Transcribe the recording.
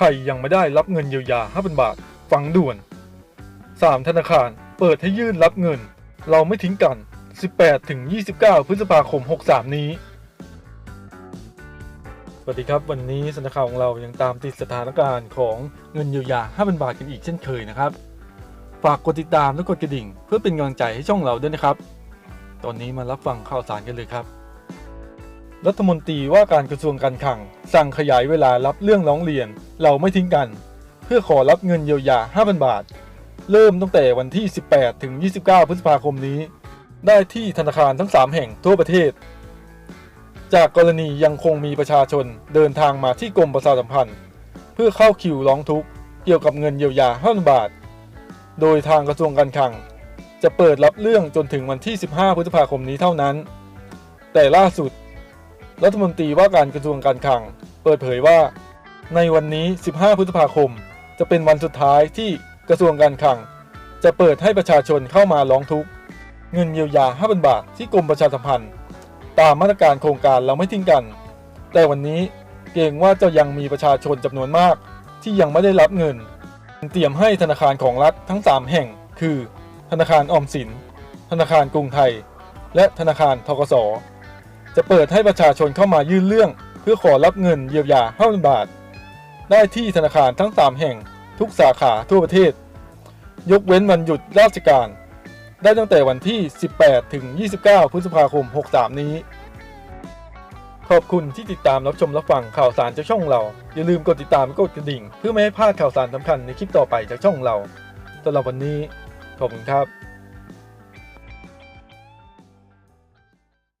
ครยังไม่ได้รับเงินเยียวยา 5,000 บาท ฟังด่วน 3 ธนาคารเปิดให้ยื่นรับเงิน เราไม่ทิ้งกัน 18-29 พฤษภาคม 63 นี้ สวัสดีครับ วันนี้สนักข่าวของเรายังตามติดสถานการณ์ของเงินเยียวยา 5,000 บาทกันอีกเช่นเคยนะครับ ฝากกดติดตามและกดกระดิ่ง เพื่อเป็นกำลังใจให้ช่องเราด้วยนะครับ ตอนนี้มารับฟังข่าวสารกันเลยครับ รัฐมนตรีว่าการกระทรวงการคลัง สั่งขยายเวลารับเรื่องร้องเรียน เราไม่ทิ้งกัน เพื่อขอรับเงินเยียวยา 5,000 บาท เริ่มตั้งแต่วันที่ 18 ถึง 29 พฤษภาคมนี้ ได้ที่ธนาคารทั้ง 3 แห่งทั่วประเทศ จากกรณียังคงมีประชาชนเดินทางมาที่กรมประชาสัมพันธ์ เพื่อเข้าคิวร้องทุกข์เกี่ยวกับเงินเยียวยา 5,000 บาท โดยทางกระทรวงการคลัง จะเปิดรับเรื่องจนถึงวันที่ 15 พฤษภาคมนี้เท่านั้น แต่ล่าสุด รัฐมนตรีว่าการกระทรวงการคลัง เปิดเผยว่า ในวันนี้ 15 พฤษภาคม จะเป็นวันสุดท้ายที่กระทรวงการคลัง จะเปิดให้ประชาชนเข้ามาร้องทุกข์เงินเยียวยา 5,000 บาทที่กรมประชาสัมพันธ์ ตามมาตรการโครงการเราไม่ทิ้งกัน แต่วันนี้เกรงว่าจะยังมีประชาชนจำนวนมาก ที่ยังไม่ได้รับเงิน เตรียมให้ธนาคารของรัฐทั้ง 3 แห่ง คือ ธนาคารออมสิน ธนาคารกรุงไทย และธนาคารทกส จะเปิดให้ประชาชนเข้ามายื่นเรื่อง เพื่อขอรับเงินเยียวยา5,000บาท ได้ที่ธนาคารทั้ง 3 แห่งทุกสาขาทั่วประเทศ ยกเว้นวันหยุดราชการ ได้ตั้งแต่วันที่ 18 ถึง 29 พฤษภาคม 63 นี้ ขอบคุณที่ติดตามรับชมรับฟังข่าวสารจากช่องเรา อย่าลืมกดติดตามและกดกระดิ่ง เพื่อไม่ให้พลาดข่าวสารสำคัญในคลิปต่อไปจากช่องเราสำหรับวันนี้ขอบคุณครับ